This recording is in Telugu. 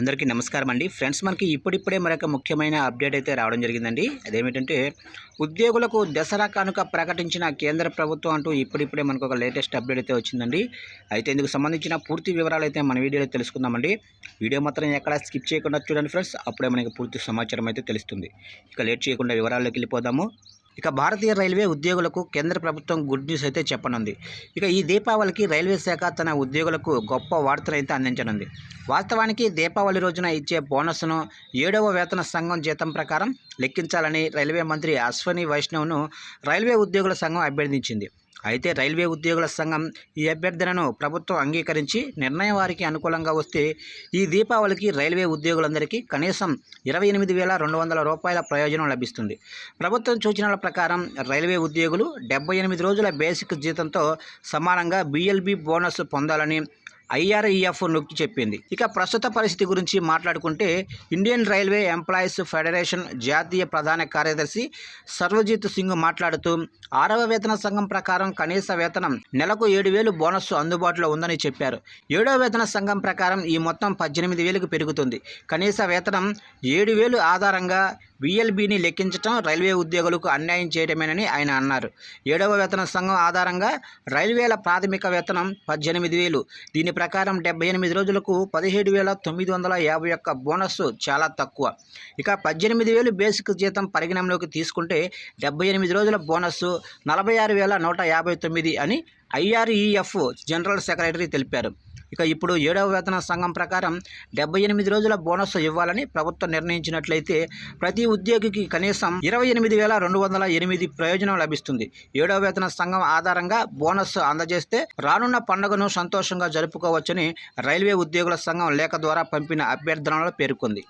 అందరికీ నమస్కారం అండి. ఫ్రెండ్స్ మనకి ఇప్పుడిప్పుడే మరొక ముఖ్యమైన అప్డేట్ అయితే రావడం జరిగిందండి. అదేమిటంటే ఉద్యోగులకు దసరా కానుక ప్రకటించిన కేంద్ర ప్రభుత్వం అంటూ ఇప్పుడిప్పుడే మనకు ఒక లేటెస్ట్ అప్డేట్ అయితే వచ్చిందండి. అయితే ఇందుకు సంబంధించిన పూర్తి వివరాలు అయితే మన వీడియోలో తెలుసుకుందామండి. వీడియో మాత్రం ఎక్కడ స్కిప్ చేయకుండా చూడండి ఫ్రెండ్స్. అప్పుడే మనకి పూర్తి సమాచారం అయితే తెలుస్తుంది. ఇక లేట్ చేయకుండా వివరాల్లోకి వెళ్ళిపోదాము. ఇక భారతీయ రైల్వే ఉద్యోగులకు కేంద్ర ప్రభుత్వం గుడ్ న్యూస్ అయితే చెప్పనుంది. ఇక ఈ దీపావళికి రైల్వే శాఖ తన ఉద్యోగులకు గొప్ప వార్తనైతే అయితే అందించనుంది. వాస్తవానికి దీపావళి రోజున ఇచ్చే బోనస్ను ఏడవ వేతన సంఘం జీతం ప్రకారం లెక్కించాలని రైల్వే మంత్రి అశ్వని వైష్ణవ్ను రైల్వే ఉద్యోగుల సంఘం అభ్యర్థించింది. అయితే రైల్వే ఉద్యోగుల సంఘం ఈ అభ్యర్థనను ప్రభుత్వం అంగీకరించి నిర్ణయం వారికి అనుకూలంగా వస్తే ఈ దీపావళికి రైల్వే ఉద్యోగులందరికీ కనీసం ఇరవై ఎనిమిది వేల రెండు వందల రూపాయల ప్రయోజనం లభిస్తుంది. ప్రభుత్వం సూచనల ప్రకారం రైల్వే ఉద్యోగులు డెబ్బై ఎనిమిది రోజుల బేసిక్ జీతంతో సమానంగా బీఎల్బీ బోనస్ పొందాలని ఐఆర్ఈఎఫ్ నొక్కి చెప్పింది. ఇక ప్రస్తుత పరిస్థితి గురించి మాట్లాడుకుంటే ఇండియన్ రైల్వే ఎంప్లాయీస్ ఫెడరేషన్ జాతీయ ప్రధాన కార్యదర్శి సర్వజిత్ సింగ్ మాట్లాడుతూ ఆరవ వేతన సంఘం ప్రకారం కనీస వేతనం నెలకు ఏడు వేలు బోనస్ అందుబాటులో ఉందని చెప్పారు. ఏడవ వేతన సంఘం ప్రకారం ఈ మొత్తం పద్దెనిమిది వేలకు పెరుగుతుంది. కనీస వేతనం ఏడు వేలు ఆధారంగా వీఎల్బీని లెక్కించడం రైల్వే ఉద్యోగులకు అన్యాయం చేయడమేనని ఆయన అన్నారు. ఏడవ వేతన సంఘం ఆధారంగా రైల్వేల ప్రాథమిక వేతనం పద్దెనిమిది వేలు. దీని ప్రకారం డెబ్బై ఎనిమిది రోజులకు పదిహేడు వేల తొమ్మిది వందల యాభై ఒక్క బోనస్ చాలా తక్కువ. ఇక పద్దెనిమిది వేలు బేసిక్ జీతం పరిగణంలోకి తీసుకుంటే డెబ్బై ఎనిమిది రోజుల బోనస్ నలభై ఆరు వేల నూట యాభై తొమ్మిది అని ఐఆర్ఈఎఫ్ జనరల్ సెక్రటరీ తెలిపారు. ఇక ఇప్పుడు ఏడవ వేతన సంఘం ప్రకారం డెబ్బై ఎనిమిది రోజుల బోనస్ ఇవ్వాలని ప్రభుత్వం నిర్ణయించినట్లయితే ప్రతి ఉద్యోగికి కనీసం ఇరవై ఎనిమిది వేల రెండు వందల ఎనిమిది ప్రయోజనం లభిస్తుంది. ఏడవ వేతన సంఘం ఆధారంగా బోనస్ అందజేస్తే రానున్న పండుగను సంతోషంగా జరుపుకోవచ్చని రైల్వే ఉద్యోగుల సంఘం లేఖ ద్వారా పంపిన అభ్యర్థనలో పేర్కొంది.